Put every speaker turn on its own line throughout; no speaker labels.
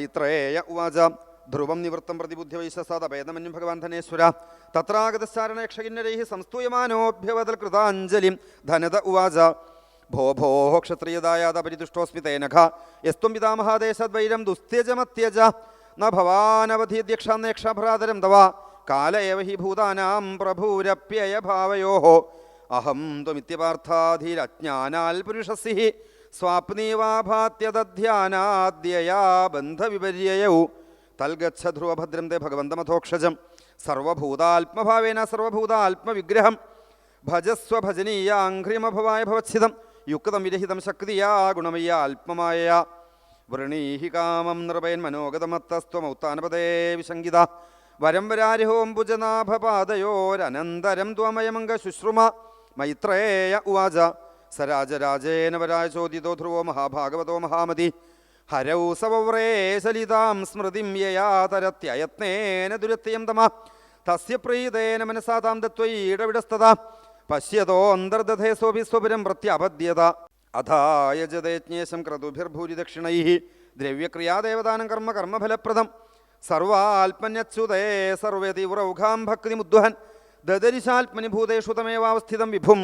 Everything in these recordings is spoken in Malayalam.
മൈത്രേയ ഉവാച. ധ്രുവം നിവൃത്തം പ്രതിബുദ്ധിവൈശസാദഭേദമന്യം ഭഗവാൻ ധനേശ്വര. തത്രാഗതശ്ചാരണയക്ഷകിന്നരൈ സംസ്തൂയമാനോഭ്യവതൽ കൃതാഞ്ജലിം ധനത ഉവാച. ഭോ ഭോ ക്ഷത്രിയദായാതപരിതുഷ്ടോസ്മി തേനഘ യസ്ത്വം പിതാമഹാദേശദ്വൈരം ദുസ്ത്യജമത്യജ. ന ഭവാനവധീദ്യക്ഷാന്നേക്ഷഭ്രാതരം തവ. കാല ഏവ ഹി ഭൂതാനാം പ്രഭൂരപ്യയഭാവയോ. അഹം ത്വമിത്യപാർത്ഥാധീരജ്ഞാനാൽ പുരുഷസി സ്വാപ്നീവാഭാത്യതധ്യാനാദ്യയാ ബന്ധവിപര്യയൗ. തൽഗച്ഛ തേ ഭഗവന്തമഥോക്ഷജം സർവഭൂതാത്മഭാവേന സർവഭൂതാത്മവിഗ്രഹം. ഭജസ്വ ഭജനീയാഘ്രിമഭവായ ഭവച്ഛിതം. യുക്തം വിരഹിതം ശക്തിയാ ഗുണമയ്യ ആത്മമായ വൃണീഹി കാമം നൃപയൻ മനോഗതമത്തസ്ത്വമൗത്താനപദേ വിശങ്കിത. വരം വരാരിഹോംബുജനാഭപാദയോരനന്തരം ത്വമയമംഗ ശുശ്രുമ മൈത്രേയ ഉവാച. സരാജരാജേന ചോദ്യതോ ധ്രുവോ മഹാഭാഗവതോ മഹാമതി. ഹരൗ സവവ്രേ സലിതാം സ്മൃതിം യയാതരത്യയത്നേന ദുരത്യം തമ. തസ്യ പ്രീതേന മനസാതാം ദത്വൈടവിടസ്തത പശ്യതോ അന്തർദധേ സോഭി സ്വപുരം പ്രത്യപദ്യത അഥായജതയജ്ഞേശം ക്രതുഭിർഭൂരിദക്ഷിണൈ ദ്രവ്യക്രിയാദേവദാനം കർമ്മ കർമ്മഫലപ്രദം. സർവാത്മന്യച്യുതേ സർവേ തീവ്രൗഘാം ഭക്തിമുദ്വഹൻ. ദദരിശാത്മനി ഭൂതേഷു തമേവാവസ്ഥിതം വിഭും.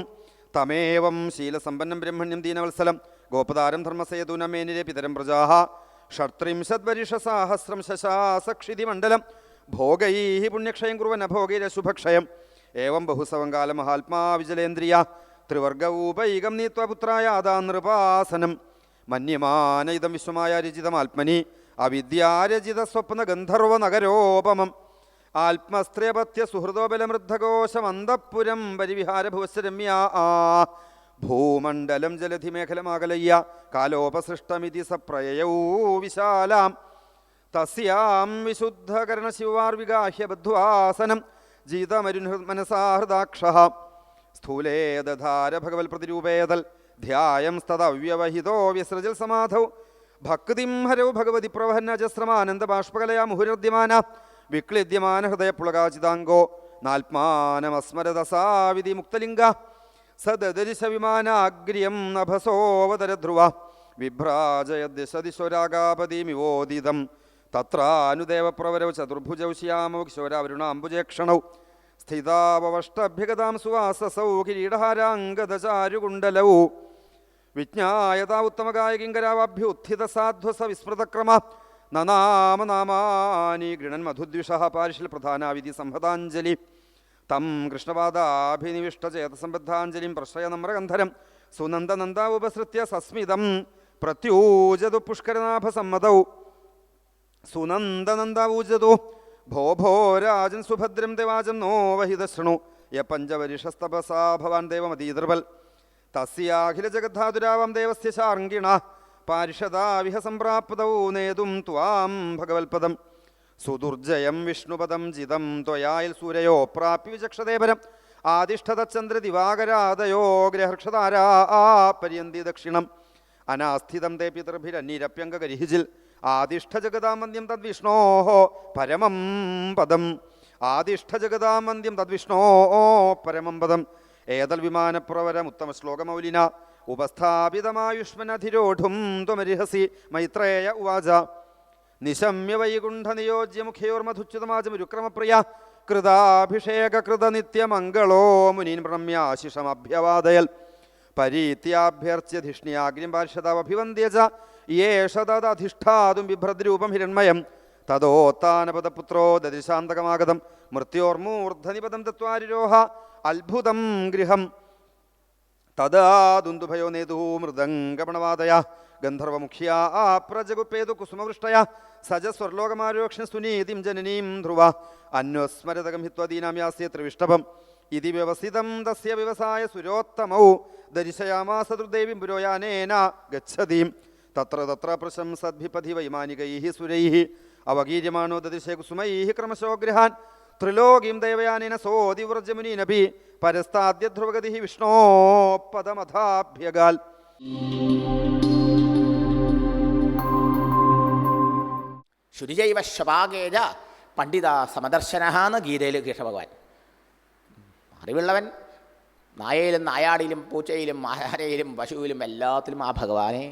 തമേവം ശീലസമ്പന്നം ബ്രഹ്മണ്യം ദീനവത്സലം. ഗോപതാരം ധർമ്മസേതുനമേനിരെ പിതരം പ്രജാഹ. ഷട്ത്രിംശദ്വരിഷസാഹസ്രം ശശാസക്ഷിതിമണ്ഡലം. ഭോഗൈ പുണ്യക്ഷയം കുറുവൻ അഭോഗൈരശുഭക്ഷയം. ഏവം ബഹുസവങ്കാല മഹാത്മാ വിജലേന്ദ്രിയ. ത്രിവർഗൂപൈകം നീത്വ പുത്രായ ആദാ നൃപാസനം. മന്യമാനയിതം വിശ്വമായ രചിതമാത്മനി അവിദ്യാരചിത സ്വപ്ന ഗന്ധർവ നഗരോപമം. ആത്മസ്ത്രയപത്യ സുഹൃതോബലമൃദ്ധകോശമന്തപുരം പരിവിഹാരഭുവശരമ്യ ആ ഭൂമണ്ഡലം ജലധിമേഖലമാകലയ്യ. കാലോപസൃഷ്ടമിതി സപ്രയയൗ വിശാലാം. തസ്യാം വിശുദ്ധകരണശിവാർവിഗാഹ്യ ബദ്ധ്വാസനം ജീതമരുൻ മനസാഹൃദാക്ഷ സ്ഥൂലേ ദധാര ഭഗവൽ പ്രതിരൂപേതൽ ധ്യായം സ്തദവ്യവഹിതോ വിസൃജൽ സമാധൗ ഭക്തിം ഹരൗ ഭഗവതി പ്രവഹന്നജസ്രമാനന്ദ ബാഷ്പകലയാ മുഹുരദ്യമാന വിക്ലിദ്യമാന ഹൃദയ പുളകാചിതാംഗോ നാൽമാനമസ്മരദസാവിധി മുക്തലിംഗ സദദരിശ വിമാനാഗ്ര്യം നഭസോവതര ധ്രുവ വിഭ്രാജയദിശദിശോരാഗാപതിമിവോദിതം തത്രാനുദേവപ്രവരൗ ചതുർഭുജൗ ശ്യാമൗ കിശോരാവരുണാംബുജേക്ഷണൗ സ്ഥിതാവഷ്ടഭ്യഗതാം സുവാസസൗ കിരീടഹാരാംഗദചാരുകുണ്ടലൗ വിജ്ഞായതാ ഉത്തമഗായകിങ്കരാവാഭ്യുത്ഥിത സാധ്വസ വിസ്മൃതക്രമ നനാമ നാമാനി ഗൃണൻ മധുദ്വിഷ പാരിഷിൽ പ്രധാനാവിധി സംഹതാഞ്ജലി. തം കൃഷ്ണപാദാഭിനിവിഷ്ടചേതസംബദ്ധാഞ്ജലിം പ്രശ്രയ നമ്രഗന്ധരം സുനന്ദനന്ദ ഉപസൃത്യ സസ്മിതം പ്രത്യൂജതു പുഷ്കരനാഭസമ്മതൗ. സുനന്ദനന്ദാവൂജതു ഭോ ഭോ രാജൻ സുഭദ്രം ദേവാജം നോ വഹിത ശൃണു യ പഞ്ചവരിഷസ്തപസാ ഭവാൻ ദേവമതീതൃവൽ തസ്യാഖില ജഗദ്ധാതുരാവം ദേവസ്യ ശാർങ്കിണ പാരിഷദാവിഹ സംപ്രാപ്തൗ നേതും ത്വാം ഭഗവത്പദം സുദുർജയം വിഷ്ണുപദം ജിതം ത്വയായിൽ സൂരയോ പ്രാപ്യ വിചക്ഷതേപരം ആദിഷ്ഠത ചന്ദ്ര ദിവാകരാദയോ ഗ്രഹർഷതാരാ പര്യന്തി ദക്ഷിണം. അനാസ്ഥിതം തേ പിതൃഭിരന്യരപ്യംഗകരിഹിജിൽ ആദിഷ്ഠജഗതാമന്യം തദ്വിഷ്ണോ പരമം പദം. ആദിഷ്ഠജഗതാമന്യം തദ്വിഷ്ണോ പരമം പദം. ഏതൽ വിമാനപ്രവരം ഉത്തമ ശ്ലോകമൗലിന ഉപസ്ഥാപിതമായുഷ്മനധിരോഢും ത്വമരിഹസി മൈത്രേയ ഉവാച. നിശമ്യ വൈകുണ്ഠനിയോജ്യമുഖയോർമധുച്യുതമാജമുരുക്രമപ്രിയ കൃതാഭിഷേകൃത നിത്യമംഗളോ മുനീൻ ബ്രഹ്മ്യാശിഷമഭ്യവാദയൽ പരീത്യാഭ്യർച്ച്യധിഷ്ണ്യാഗ്നിം പാർഷദാവഭിവന്ദ്യജ യേഷ തദധിഷ്ഠാതും ബിഭ്രദ്രൂപം ഹിരൺമയം തദോത്താനപദപുത്രോ ദതിശാന്തകമാഗതം. മൃത്യോർമൂർധനിപദം തത്വാരിരോഹ അത്ഭുതം ഗൃഹം. തദാ ദുന്ദുഭയോ നേതു മൃദംഗമണവാദയ ഗന്ധർവമുഖ്യ പ്രജഗുപ്പേതു കുസുമവൃഷ്ടയ. സജ സ്വർലോകമാരോക്ഷ സുനീതിം ജനനീം ധ്രുവ. അന്വസ്മരതകം ഹിത്വദീനാം യാസ്യ ത്രിവിഷ്ടഭം ഇതി വ്യവസിതം തസ്യ വ്യവസായ സുരോത്തമൗ. ദരിശയാമാസ ദുർദേവീം പുരോയാനേന ഗച്ഛതീം. തത്ര തത്ര പ്രശംസദ്ഭിപതി വൈമാനികൈഹി സുരൈഹി അവഗീര്യമാണോ ദദിശേ കുസുമൈ ക്രമശോ ഗൃഹാൻ. ത്രിലോകീം ദേവയാനിന സോതിവ്രജമുനീനപി പരസ്താദ്യ ധ്രുവഗതി വിഷ്ണോ പദമഥാഭ്യകാൽ
ശുരിജൈവ ശപാകേജ പണ്ഡിത സമദർശനഹാന്ന് ഗീതയിൽ കൃഷ്ണഭഗവാൻ അറിവുള്ളവൻ നായയിലും നായാടിയിലും പൂച്ചയിലും ആഹാരയിലും പശുവിലും എല്ലാത്തിലും ആ ഭഗവാനെ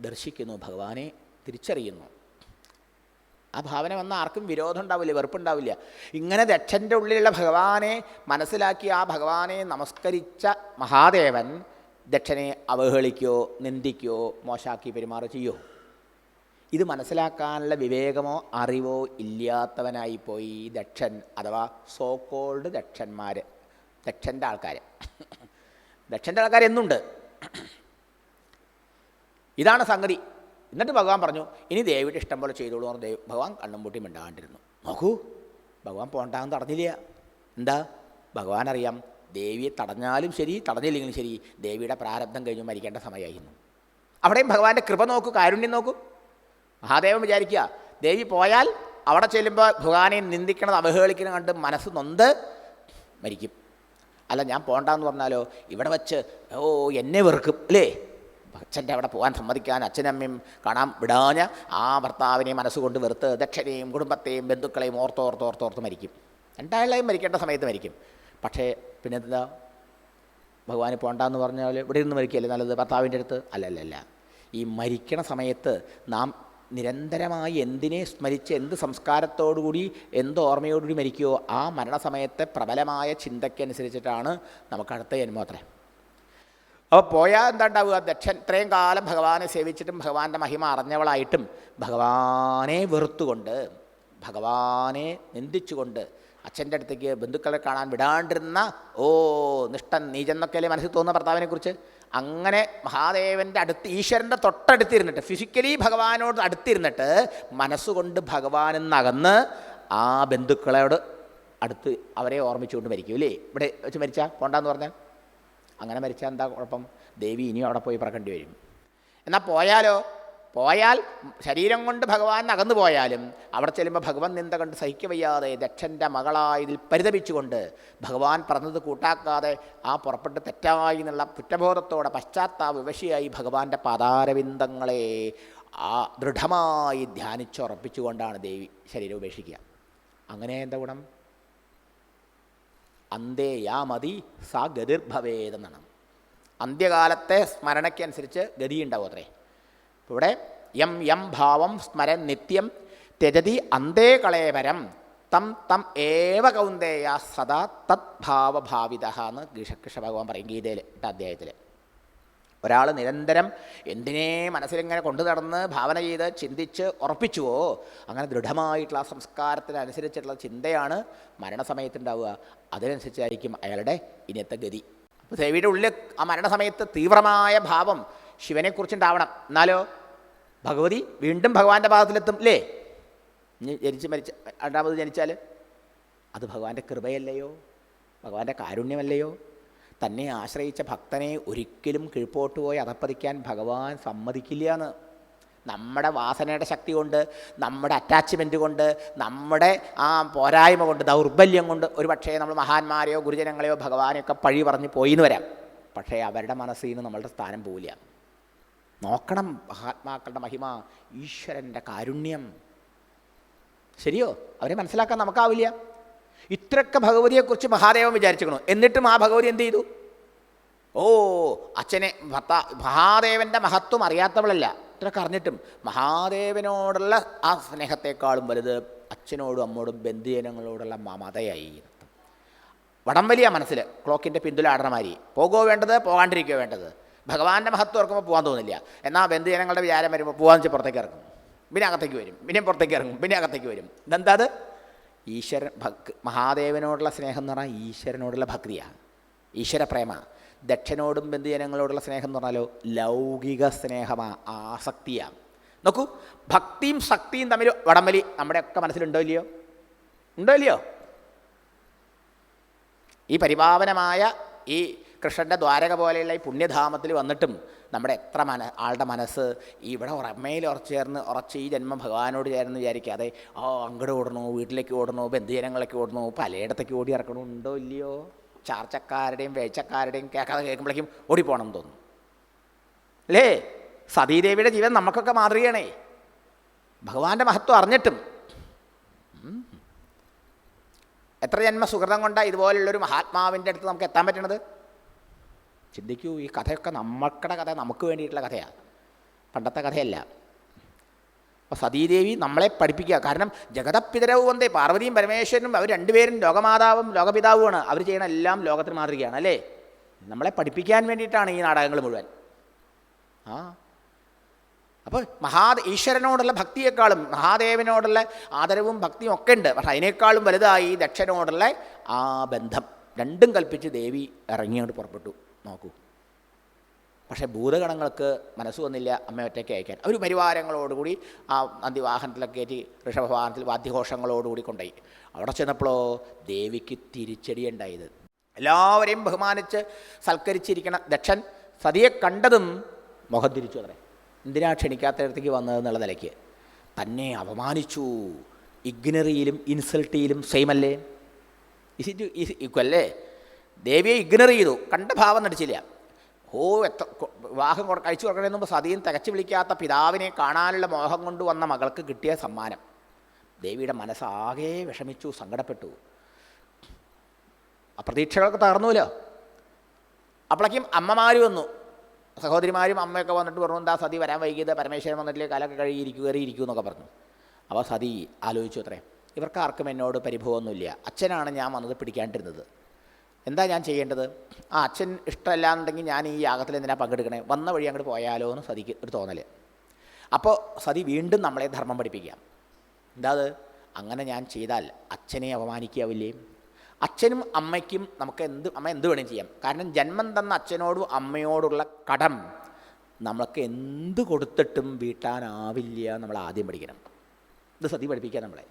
ദർശിക്കുന്നു ഭഗവാനെ തിരിച്ചറിയുന്നു. ആ ഭാവന വന്ന ആർക്കും വിരോധം ഉണ്ടാവില്ല വെറുപ്പുണ്ടാവില്ല. ഇങ്ങനെ ദക്ഷന്റെ ഉള്ളിലുള്ള ഭഗവാനെ മനസ്സിലാക്കി ആ ഭഗവാനെ നമസ്കരിച്ച മഹാദേവൻ ദക്ഷനെ അവഹേളിക്കോ നിന്ദിക്കോ മോശാക്കി പെരുമാറുകയോ ഇത് മനസ്സിലാക്കാനുള്ള വിവേകമോ അറിവോ ഇല്ലാത്തവനായിപ്പോയി പോയി ദക്ഷൻ അഥവാ സോക്കോൾഡ് ദക്ഷന്മാർ ദക്ഷന്റെ ആൾക്കാർ ദക്ഷന്റെ ആൾക്കാർ എന്നുണ്ട്. ഇതാണ് സംഗതി. എന്നിട്ട് ഭഗവാൻ പറഞ്ഞു ഇനി ദേവിയുടെ ഇഷ്ടം പോലെ ചെയ്തോളൂ എന്ന് ദേവ് ഭഗവാൻ കണ്ണും പൂട്ടി മിണ്ടാണ്ടിരുന്നു. നോക്കൂ ഭഗവാൻ പോണ്ടാന്ന് തടഞ്ഞില്ല. എന്താ? ഭഗവാൻ അറിയാം ദേവിയെ തടഞ്ഞാലും ശരി തടഞ്ഞില്ലെങ്കിലും ശരി ദേവിയുടെ പ്രാരബ്ധം കഴിഞ്ഞ് മരിക്കേണ്ട സമയമായിരുന്നു. അവിടെയും ഭഗവാന്റെ കൃപ നോക്കൂ കാരുണ്യം നോക്കൂ. മഹാദേവൻ വിചാരിക്കുക ദേവി പോയാൽ അവിടെ ചെല്ലുമ്പോൾ ഭഗവാനെ നിന്ദിക്കണത് അവഹേളിക്കണം കണ്ട് മനസ്സ് നൊന്ത് മരിക്കും. അല്ല ഞാൻ പോണ്ടാന്ന് പറഞ്ഞാലോ ഇവിടെ വച്ച് ഓ എന്നെ വെറുക്കും അല്ലേ? അച്ഛന്റെ അവിടെ പോകാൻ സമ്മതിക്കാൻ അച്ഛനമ്മയും കാണാൻ വിടാഞ്ഞ് ആ ഭർത്താവിനെ മനസ്സുകൊണ്ട് വെറുത്ത് ദക്ഷനെയും കുടുംബത്തെയും ബന്ധുക്കളെയും ഓർത്തോർത്തോർത്തോർത്ത് മരിക്കും. രണ്ടാളെയും മരിക്കേണ്ട സമയത്ത് മരിക്കും. പക്ഷേ പിന്നെ എന്താ ഭഗവാൻ പോണ്ടെന്ന് പറഞ്ഞാൽ ഇവിടെ ഇരുന്ന് മരിക്കുകയല്ലേ നല്ലത്? ഭർത്താവിന്റെ അടുത്ത്? അല്ലല്ലല്ല. ഈ മരിക്കണ സമയത്ത് നാം നിരന്തരമായി എന്തിനെ സ്മരിച്ച് എന്ത് സംസ്കാരത്തോടുകൂടി എന്ത് ഓർമ്മയോടുകൂടി മരിക്കുകയോ ആ മരണസമയത്തെ പ്രബലമായ ചിന്തയ്ക്കനുസരിച്ചിട്ടാണ് നമുക്ക് അടുത്ത ജന്മം അത്രേ. അപ്പോൾ പോയാൽ എന്താ ഉണ്ടാവുക ദക്ഷൻ ഇത്രയും കാലം ഭഗവാനെ സേവിച്ചിട്ടും ഭഗവാന്റെ മഹിമ അറിഞ്ഞവളായിട്ടും ഭഗവാനെ വെറുത്തുകൊണ്ട് ഭഗവാനെ നിന്ദിച്ചുകൊണ്ട് അച്ഛന്റെ അടുത്തേക്ക് ബന്ധുക്കളെ കാണാൻ വിടാണ്ടിരുന്ന ഓ നിഷ്ഠൻ നീചെന്നൊക്കെയല്ലേ മനസ്സിൽ തോന്നുന്ന ഭർത്താവിനെക്കുറിച്ച്? അങ്ങനെ മഹാദേവന്റെ അടുത്ത് ഈശ്വരന്റെ തൊട്ടടുത്തിരുന്നിട്ട് ഫിസിക്കലി ഭഗവാനോട് അടുത്തിരുന്നിട്ട് മനസ്സുകൊണ്ട് ഭഗവാനിൽ നിന്നകന്ന് ആ ബന്ധുക്കളോട് അടുത്ത് അവരെ ഓർമ്മിച്ചുകൊണ്ട് മരിക്കും അല്ലേ ഇവിടെ വെച്ച് മരിച്ചാൽ പോണ്ടെന്ന് പറഞ്ഞാൽ? അങ്ങനെ മരിച്ചാൽ എന്താ കുഴപ്പം? ദേവി ഇനിയും അവിടെ പോയി പറക്കേണ്ടി വരും. എന്നാൽ പോയാലോ? പോയാൽ ശരീരം കൊണ്ട് ഭഗവാൻ അകന്നു പോയാലും അവിടെ ചെല്ലുമ്പോൾ ഭഗവൻ നിന്ദ കണ്ട് സഹിക്കവയ്യാതെ ദക്ഷന്റെ മകളായതിൽ പരിതപിച്ചുകൊണ്ട് ഭഗവാൻ പറഞ്ഞത് കൂട്ടാക്കാതെ ആ പുറപ്പെട്ട് തെറ്റായി എന്നുള്ള കുറ്റബോധത്തോടെ പശ്ചാത്താപ വിവശിയായി ഭഗവാന്റെ പാതാരവിന്ദങ്ങളെ ആ ദൃഢമായി ധ്യാനിച്ചുറപ്പിച്ചുകൊണ്ടാണ് ദേവി ശരീരം ഉപേക്ഷിക്കുക. അങ്ങനെ എന്താ ഗുണം? അന്തേ യാ മതി സാ ഗതിർഭവേതെന്നാണ് അന്ത്യകാലത്തെ സ്മരണയ്ക്കനുസരിച്ച് ഗതിയുണ്ടാവും അത്രേ. ഇവിടെ യം യം ഭാവം സ്മരൻ നിത്യം ത്യജതി അന്തേ കളേവരം തം തം ഏവ കൗന്ദേയ സദാ തത് ഭാവഭാവിത എന്ന് കൃഷ ഭഗവാൻ പറയും ഗീതയിൽ അധ്യായത്തിൽ ഒരാൾ നിരന്തരം എന്തിനേ മനസ്സിലിങ്ങനെ കൊണ്ടു നടന്ന് ഭാവന ചെയ്ത് ചിന്തിച്ച് ഉറപ്പിച്ചുവോ? അങ്ങനെ ദൃഢമായിട്ടുള്ള ആ സംസ്കാരത്തിനനുസരിച്ചിട്ടുള്ള ചിന്തയാണ് മരണസമയത്തുണ്ടാവുക. അതിനനുസരിച്ചായിരിക്കും അയാളുടെ ഇനിയത്തെ ഗതി. അപ്പോൾ ദേവിയുടെ ഉള്ളിൽ ആ മരണസമയത്ത് തീവ്രമായ ഭാവം ശിവനെക്കുറിച്ചുണ്ടാവണം. എന്നാലോ? ഭഗവതി വീണ്ടും ഭഗവാന്റെ പാദത്തിലെത്തും അല്ലേ ഇനി ജനിച്ച് മരിച്ച രണ്ടാമത് ജനിച്ചാൽ അത് ഭഗവാന്റെ കൃപയല്ലയോ? ഭഗവാന്റെ കാരുണ്യമല്ലയോ? തന്നെ ആശ്രയിച്ച ഭക്തനെ ഒരിക്കലും കീഴ്പോട്ട് പോയി അതപ്പതിക്കാൻ ഭഗവാൻ സമ്മതിക്കില്ല എന്ന് നമ്മുടെ വാസനയുടെ ശക്തി കൊണ്ട് നമ്മുടെ അറ്റാച്ച്മെന്റ് കൊണ്ട് നമ്മുടെ ആ പോരായ്മ കൊണ്ട് ദൗർബല്യം കൊണ്ട് ഒരു പക്ഷേ നമ്മൾ മഹാന്മാരെയോ ഗുരുജനങ്ങളെയോ ഭഗവാനെയൊക്കെ പഴി പറഞ്ഞ് പോയിന്ന് വരാം. പക്ഷേ അവരുടെ മനസ്സിൽ നിന്ന് നമ്മളുടെ സ്ഥാനം പോവില്ല. നോക്കണം മഹാത്മാക്കളുടെ മഹിമ ഈശ്വരന്റെ കാരുണ്യം. ശരിയോ? അവരെ മനസ്സിലാക്കാൻ നമുക്കാവില്ല. ഇത്രയൊക്കെ ഭഗവതിയെക്കുറിച്ച് മഹാദേവൻ വിചാരിച്ചിരിക്കണു എന്നിട്ടും ആ ഭഗവതി എന്ത് ചെയ്തു? ഓ അച്ഛനെ ഭർത്താ മഹാദേവന്റെ മഹത്വം അറിയാത്തവളല്ല. ഇത്രയൊക്കെ അറിഞ്ഞിട്ടും മഹാദേവനോടുള്ള ആ സ്നേഹത്തെക്കാളും വലുത് അച്ഛനോടും അമ്മോടും ബന്ധുജനങ്ങളോടുള്ള മമതയായി. വടം വലിയ മനസ്സിൽ ക്ലോക്കിന്റെ പിന്തുല മാതിരി. പോകുമോ വേണ്ടത് പോകാണ്ടിരിക്കുകയോ വേണ്ടത്. ഭഗവാന്റെ മഹത്വം ഓർക്കുമ്പോൾ പോകാൻ തോന്നില്ല. എന്നാൽ ബന്ധുജനങ്ങളുടെ വിചാരം വരുമ്പോൾ പോകാൻ വെച്ച് പുറത്തേക്ക് ഇറങ്ങും. പിന്നെ അകത്തേക്ക് വരും. പിന്നെ പുറത്തേക്ക് ഇറങ്ങും. പിന്നെ അകത്തേക്ക് വരും. ഇതെന്താ അത്? ഈശ്വരൻ ഭക് മഹാദേവനോടുള്ള സ്നേഹം എന്ന് പറഞ്ഞാൽ ഈശ്വരനോടുള്ള ഭക്തിയാണ്. ഈശ്വര പ്രേമ ദക്ഷനോടും ബന്ധുജനങ്ങളോടുള്ള സ്നേഹം എന്ന് പറഞ്ഞാലോ ലൗകിക സ്നേഹമാ ആസക്തിയാണ്. നോക്കൂ ഭക്തിയും ശക്തിയും തമ്മിൽ വടംവലി നമ്മുടെയൊക്കെ മനസ്സിലുണ്ടോ ഇല്ലയോ? ഉണ്ടോ ഇല്ലയോ? ഈ പരിപാവനമായ ഈ കൃഷ്ണന്റെ ദ്വാരക പോലെയുള്ള ഈ പുണ്യധാമത്തിൽ വന്നിട്ടും നമ്മുടെ എത്ര മന ആളുടെ മനസ്സ് ഇവിടെ ഉറമയിൽ ഉറച്ചു ചേർന്ന് ഉറച്ച് ഈ ജന്മം ഭഗവാനോട് ചേർന്ന് വിചാരിക്കാതെ ഓ അങ്ങോട്ട് ഓടണോ വീട്ടിലേക്ക് ഓടണോ ബന്ധുജനങ്ങളൊക്കെ ഓടണോ പലയിടത്തേക്ക് ഓടി ഇറക്കണോ? ഉണ്ടോ ഇല്ലയോ? ചാർച്ചക്കാരുടെയും വേച്ചക്കാരുടെയും കേൾക്കാതെ കേൾക്കുമ്പോഴേക്കും ഓടിപ്പോണം എന്ന് തോന്നും. അല്ലേ? സതീദേവിയുടെ ജീവൻ നമുക്കൊക്കെ മാതൃകയാണേ. ഭഗവാന്റെ മഹത്വം അറിഞ്ഞിട്ടും. എത്ര ജന്മ സുഹൃതം കൊണ്ടാണ് ഇതുപോലുള്ളൊരു മഹാത്മാവിന്റെ അടുത്ത് നമുക്ക് എത്താൻ പറ്റണത്? ചിന്തിക്കൂ ഈ കഥയൊക്കെ നമ്മൾക്കുടെ കഥ നമുക്ക് വേണ്ടിയിട്ടുള്ള കഥയാണ് പണ്ടത്തെ കഥയല്ല. അപ്പോൾ സതീദേവി നമ്മളെ പഠിപ്പിക്കുക. കാരണം ജഗതപിതരവ് വന്നേ പാർവതിയും പരമേശ്വരനും അവർ രണ്ടുപേരും ലോകമാതാവും ലോകപിതാവുമാണ്. അവർ ചെയ്യണ എല്ലാം ലോകത്തിന് മാതൃകയാണ് അല്ലേ? നമ്മളെ പഠിപ്പിക്കാൻ വേണ്ടിയിട്ടാണ് ഈ നാടകങ്ങൾ മുഴുവൻ. ആ. അപ്പോൾ മഹാ ഈശ്വരനോടുള്ള ഭക്തിയേക്കാളും മഹാദേവനോടുള്ള ആദരവും ഭക്തിയും ഒക്കെ ഉണ്ട്. പക്ഷെ അതിനേക്കാളും വലുതായി ദക്ഷനോടുള്ള ആ ബന്ധം. രണ്ടും കൽപ്പിച്ച് ദേവി ഇറങ്ങിയോണ്ട് പുറപ്പെട്ടു. നോക്കൂ. പക്ഷേ ഭൂതഗണങ്ങൾക്ക് മനസ്സ് വന്നില്ല അമ്മ ഒറ്റയ്ക്ക് അയക്കാൻ. അവർ പരിവാരങ്ങളോടുകൂടി ആ നന്ദിവാഹനത്തിലൊക്കെ കയറ്റി ഋഷഭവാഹനത്തിൽ വാദ്യഘോഷങ്ങളോടുകൂടി കൊണ്ടുപോയി. അവിടെ ചെന്നപ്പോഴോ ദേവിക്ക് തിരിച്ചടി ഉണ്ടായത് എല്ലാവരെയും ബഹുമാനിച്ച് സൽക്കരിച്ചിരിക്കണ ദക്ഷൻ സതിയെ കണ്ടതും മുഖം തിരിച്ചു അത്രേ. എന്തിനാ ക്ഷണിക്കാത്തടത്തേക്ക് വന്നതെന്നുള്ള നിലയ്ക്ക്. തന്നെ അപമാനിച്ചു. ഇഗ്നറിയിലും ഇൻസൾട്ടിയിലും സെയിം അല്ലേ? ഇസ് ഇറ്റ് ഇസ് ദേവിയെ ഇഗ്നർ ചെയ്തു. കണ്ട ഭാവം നടിച്ചില്ല. ഓ എത്ര വിവാഹം കഴിച്ചു കൊടുക്കണമെന്ന് മുമ്പ് സതിയും തികച്ചു വിളിക്കാത്ത പിതാവിനെ കാണാനുള്ള മോഹം കൊണ്ട് വന്ന മകൾക്ക് കിട്ടിയ സമ്മാനം. ദേവിയുടെ മനസ്സാകെ വിഷമിച്ചു സങ്കടപ്പെട്ടു. അപ്രതീക്ഷകളൊക്കെ തകർന്നുല്ലോ. അപ്പോഴേക്കും അമ്മമാർ വന്നു. സഹോദരിമാരും അമ്മയൊക്കെ വന്നിട്ട് പറഞ്ഞു എന്താ സതി വരാൻ വൈകിയത്? പരമേശ്വരൻ വന്നിട്ടില്ലേ? കാലൊക്കെ കഴുകിയിരിക്കും കയറിയിരിക്കും എന്നൊക്കെ പറഞ്ഞു. അപ്പോൾ സതി ആലോചിച്ചു അത്രേ. ഇവർക്ക് ആർക്കും എന്നോട് പരിഭവമൊന്നുമില്ല. അച്ഛനാണ് ഞാൻ വന്നത് പിടിക്കാണ്ടിരുന്നത്. എന്താ ഞാൻ ചെയ്യേണ്ടത്? ആ അച്ഛൻ ഇഷ്ടമല്ലാന്നുണ്ടെങ്കിൽ ഞാൻ ഈ യാഗത്തിൽ എന്തിനാ പങ്കെടുക്കണേ? വന്ന വഴി അങ്ങോട്ട് പോയാലോ എന്ന് സതിക്ക് ഒരു തോന്നൽ അപ്പോൾ സതി വീണ്ടും നമ്മളെ ധർമ്മം പഠിപ്പിക്കാം എന്താ അത്? അങ്ങനെ ഞാൻ ചെയ്താൽ അച്ഛനെ അപമാനിക്കാവില്ലേ? അച്ഛനും അമ്മയ്ക്കും നമുക്ക് എന്ത് അമ്മ എന്ത് വേണേലും ചെയ്യാം. കാരണം ജന്മം തന്ന അച്ഛനോടും അമ്മയോടുള്ള കടം നമ്മൾക്ക് എന്ത് കൊടുത്തിട്ടും വീട്ടാനാവില്ല നമ്മൾ ആദ്യം പഠിക്കണം. ഇത് സതി പഠിപ്പിക്കുക നമ്മളെ.